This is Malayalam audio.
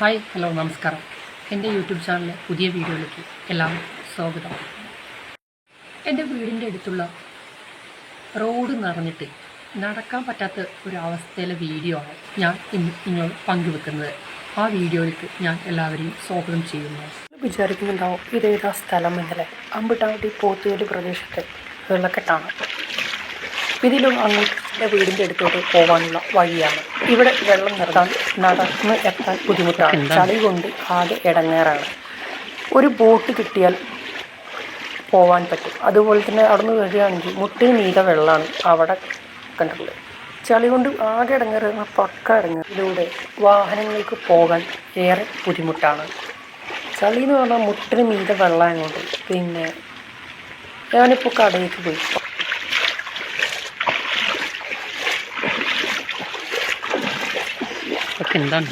ഹായ് ഹലോ നമസ്കാരം. എന്റെ യൂട്യൂബ് ചാനലിലെ പുതിയ വീഡിയോയിലേക്ക് എല്ലാവർക്കും സ്വാഗതം. എന്റെ വീടിന്റെ അടുത്തുള്ള റോഡ് നിറഞ്ഞിട്ട് നടക്കാൻ പറ്റാത്ത ഒരു വീഡിയോ ആണ് ഞാൻ ഇന്ന് നിങ്ങൾ പങ്കുവെക്കുന്നത്. ആ വീഡിയോയിലേക്ക് ഞാൻ എല്ലാവരെയും സ്വാഗതം ചെയ്യുന്നു. വിചാരിക്കുന്നുണ്ടാവും ഇതേതാ സ്ഥലം എന്നല്ലേ? അമ്പിട്ടാവട്ടി പോത്തുകൽ പ്രദേശത്തെ വെള്ളക്കെട്ടാണ്. ഇതിലും അങ്ങോട്ട് എന്റെ വീടിന്റെ അടുത്തോട്ട് പോകാനുള്ള വഴിയാണ്. ഇവിടെ വെള്ളം നിർത്താൻ നടന്ന് എത്താൻ ബുദ്ധിമുട്ടാണ്. ചളി കൊണ്ട് ആകെ ഇടങ്ങേറാണ്. ഒരു ബോട്ട് കിട്ടിയാൽ പോവാൻ പറ്റും. അതുപോലെ തന്നെ അവിടെ നിന്ന് വരികയാണെങ്കിൽ മുട്ടിന് നീല വെള്ളമാണ് അവിടെ കണ്ടിട്ടുള്ളത് ചളി കൊണ്ട് ആകെ ഇടങ്ങേറുന്ന പക്ക ഇടങ്ങിലൂടെ വാഹനങ്ങൾക്ക് പോകാൻ ഏറെ ബുദ്ധിമുട്ടാണ്. ചളി എന്ന് പറഞ്ഞാൽ മുട്ടിന് മീത വെള്ളമായതുകൊണ്ട് പിന്നെ ഞാനിപ്പോൾ കടയിലേക്ക് പോയി. Pakindan.